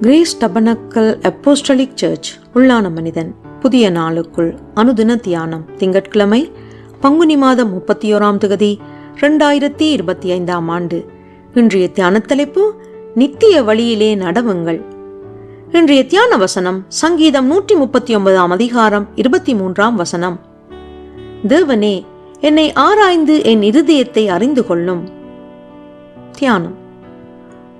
Grace tabernacle apostolic search உள்ளான மனிதன். புதிய நாளுக்குள் அனுதின தியானம். திங்கட்கிழமை பங்குனி மாதம் முப்பத்தி ஓராம் தொகுதி ரெண்டாயிரத்தி இருபத்தி ஐந்தாம் ஆண்டு. இன்றைய தியான தலைப்பு நித்திய வழியிலே நடவுங்கள். இன்றைய தியான வசனம் சங்கீதம் நூற்றி முப்பத்தி ஒன்பதாம் அதிகாரம் இருபத்தி மூன்றாம் வசனம். தேவனே என்னை ஆராய்ந்து என் இருதயத்தை அறிந்து கொள்ளும் தியானம்.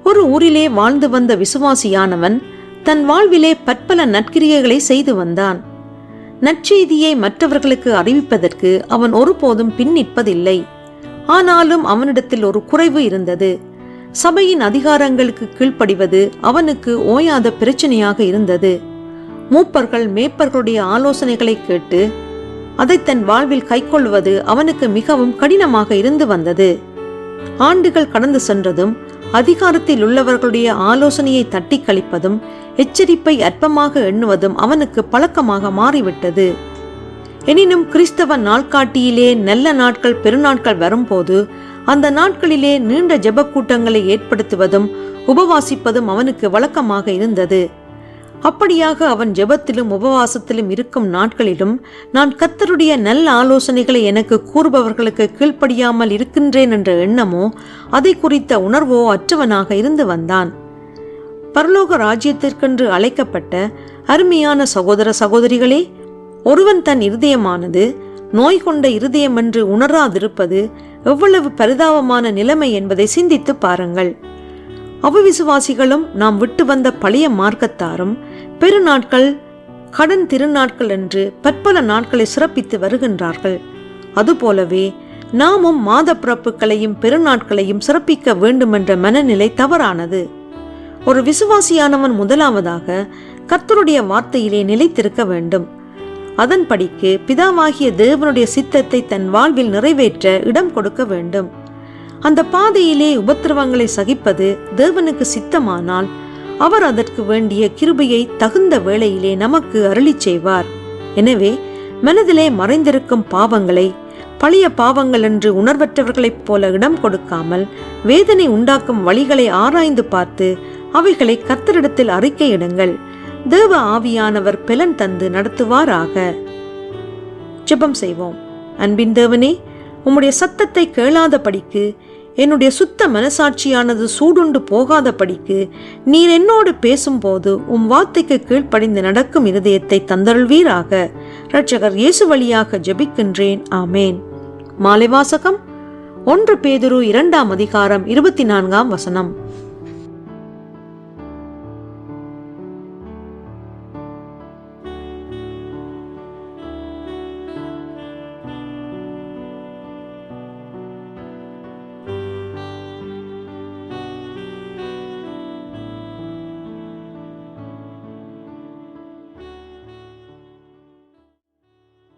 ஒரு ஊரிலே வாழ்ந்து வந்த விசுவாசியானவன் தன் வாழ்விலே பற்பல நற்கிரியைகளை செய்து வந்தான். நற்செய்தியை மற்றவர்களுக்கு அறிவிப்பதற்கு அவன் ஒருபோதும் பின் நிற்பதில்லை ஆனாலும் அவனிடத்தில் ஒரு குறைவு இருந்தது. சபையின் அதிகாரங்களுக்கு கீழ்ப்படிவது அவனுக்கு ஓயாத பிரச்சனையாக இருந்தது. மூப்பர்கள் மேப்பர்களுடைய ஆலோசனைகளை கேட்டு அதை தன் வாழ்வில் கைக்கொள்வது அவனுக்கு மிகவும் கடினமாக இருந்து வந்தது. ஆண்டுகள் கடந்து சென்றதும் அதிகாரத்தில் உள்ளவர்களுடைய ஆலோசனையை தட்டி கழிப்பதும் எச்சரிப்பை அற்பமாக எண்ணுவதும் அவனுக்கு பழக்கமாக மாறிவிட்டது. எனினும் கிறிஸ்தவ நாள்காட்டியிலே நல்ல நாட்கள் பெருநாட்கள் வரும்போது அந்த நாட்களிலே நீண்ட ஜெபக் கூட்டங்களை ஏற்படுத்துவதும் உபவாசிப்பதும் அவனுக்கு வழக்கமாக இருந்தது. அப்படியாக அவன் ஜெபத்திலும் உபவாசத்திலும் இருக்கும் நாட்களிலும் நான் கத்தருடைய நல்ல ஆலோசனைகளை எனக்கு கூறுபவர்களுக்கு கீழ்ப்படியாமல் இருக்கின்றேன் என்ற எண்ணமோ அதை குறித்த உணர்வோ அற்றவனாக இருந்து வந்தான். பரலோக ராஜ்யத்திற்கென்று அழைக்கப்பட்ட அருமையான சகோதர சகோதரிகளே ஒருவன் தன் இருதயமானது நோய் கொண்ட இருதயம் என்று உணராதிருப்பது எவ்வளவு பரிதாபமான நிலைமை என்பதை சிந்தித்து பாருங்கள். அவிசுவாசிகளும் நாம் விட்டு வந்த பழைய மார்க்கத்தாரும் பெருநாட்கள் கடன் திருநாட்கள் என்று பற்பல நாட்களை சிறப்பித்து வருகின்றார்கள். அதுபோலவே நாமும் மாத பிறப்புகளையும் பெருநாட்களையும் சிறப்பிக்க வேண்டுமென்ற மனநிலை தவறானது. ஒரு விசுவாசியானவன் முதலாவதாக கர்த்தருடைய வார்த்தையிலே நிலைத்திருக்க வேண்டும். அதன்படிக்கு பிதாவாகிய தேவனுடைய சித்தத்தை தன் வாழ்வில் நிறைவேற்ற இடம் கொடுக்க வேண்டும். அந்த பாதையிலே உபத்திரவங்களை சகிப்பது தேவனுக்கு சித்தமானால் அவர் அதற்கு வேண்டிய கிருபையை தகுந்த வேளையிலே நமக்கு அருளி செய்வார். எனவே மனதிலே மறைந்திருக்கும் பாவங்களை பழைய பாவங்கள் என்று உணர்வற்றவர்களைப் போல இடம் கொடுக்காமல் வேதனை உண்டாக்கும் வழிகளை ஆராய்ந்து பார்த்து அவைகளை கத்தரிடத்தில் அறிக்கையிடுங்கள் தேவ ஆவியானவர் பெலன் தந்து நடத்துவாராக. ஜெபம் செய்வோம். அன்பின் தேவனே உம்முடைய சத்தத்தை கேளாதபடிக்கு என்னுடைய சுத்த மனசாட்சியானது சூடுண்டு போகாதபடிக்கு நீர் என்னோடு பேசும்போது உம் வார்த்தைக்கு கீழ்ப்படிந்து நடக்கும் இருதயத்தை தந்தருள்வீராக. இரட்சகர் இயேசு வழியாக ஜபிக்கின்றேன். ஆமேன். மாலைவாசகம் ஒன்று பேதுரு இரண்டாம் அதிகாரம் இருபத்தி நான்காம் வசனம்.